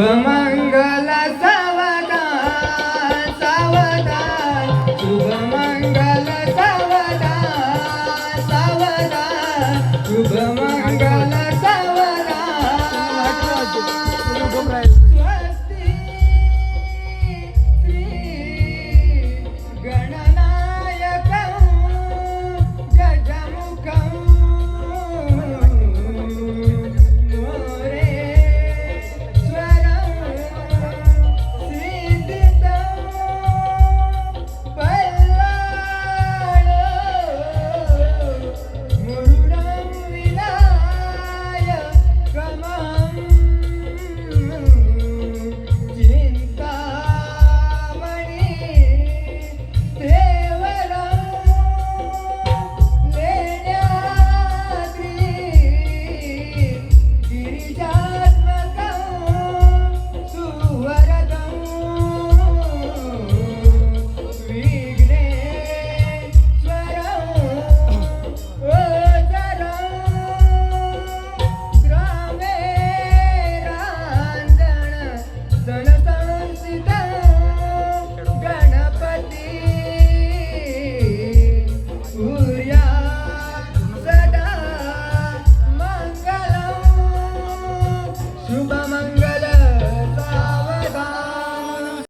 मंगल सावधान सावधान शुभ yeah.